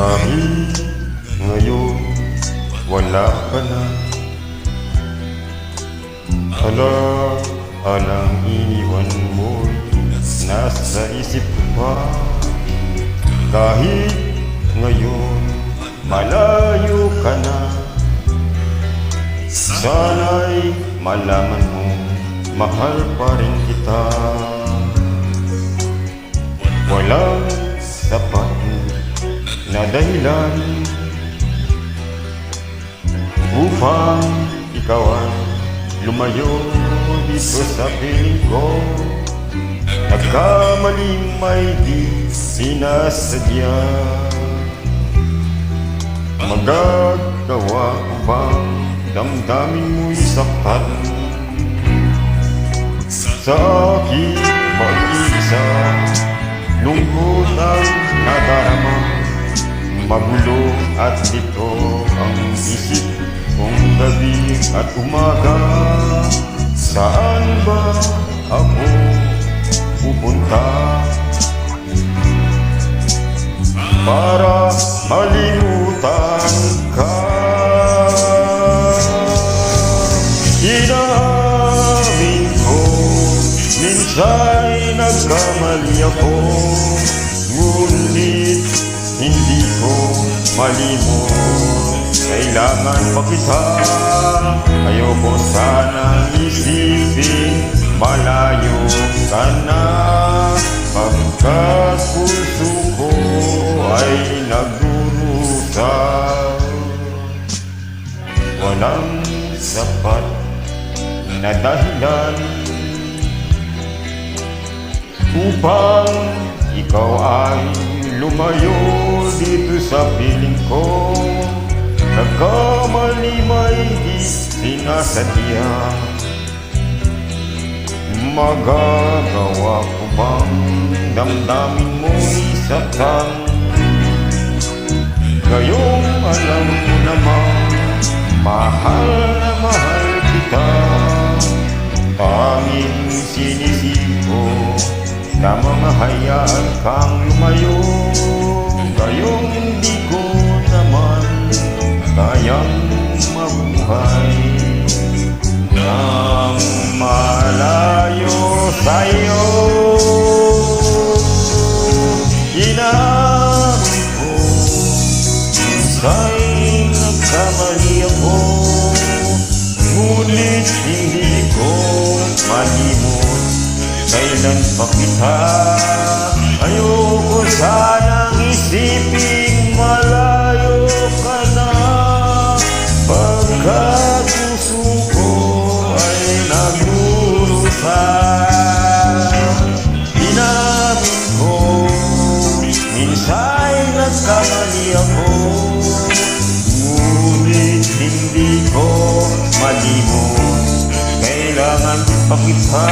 Kahit ngayon wala ka na. Ala, alang iniwan mo'y nasa isip ko pa. Kahit ngayon malayo ka na. Sana'y malaman mo mahal pa rin kita. Walang sapat na dahilan Upang ikaw ay lumayo dito sa piling ko. Nagkamaling may di sinasadya. Magagawa ko bang damdamin mo'y saktan Sa aking pag-iisa Lungkot ang nadarama Magulo at dito ang isip kong gabi at umaga. Saan ba ako pupunta? Para malimutan ka. Inamin ko Minsa'y nagkamali ako Kailangan pa kita Ayoko sanang isipin Malayo ka na Pagkat puso ko ay nagdurusa Walang sapat na dahilan Upang ikaw ay lumayo dito sa piling ko Nagkamali may di sinasadya Magagawa ko bang damdamin mo'y saktan Ngayong alam mo naman Mahal na mahal kita. Tanging sinisiko Na mga hayaan kang lumayo Minsa'y nagkamali ako Ngunit hindi ko malimot Kailan pa kita Ayoko sanang isiping malayo ka na Pagkat puso ko ay nagdurusa Inamin ko Minsa'y nagkamali ako Kailangan pa kita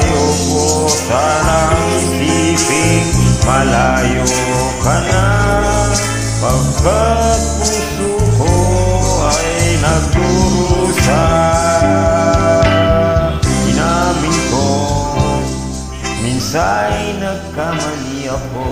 Ayoko sanang isipin Malayo ka na. Pagkat puso ko ay nagdurusa Inamin ko Minsa'y nagkamali ako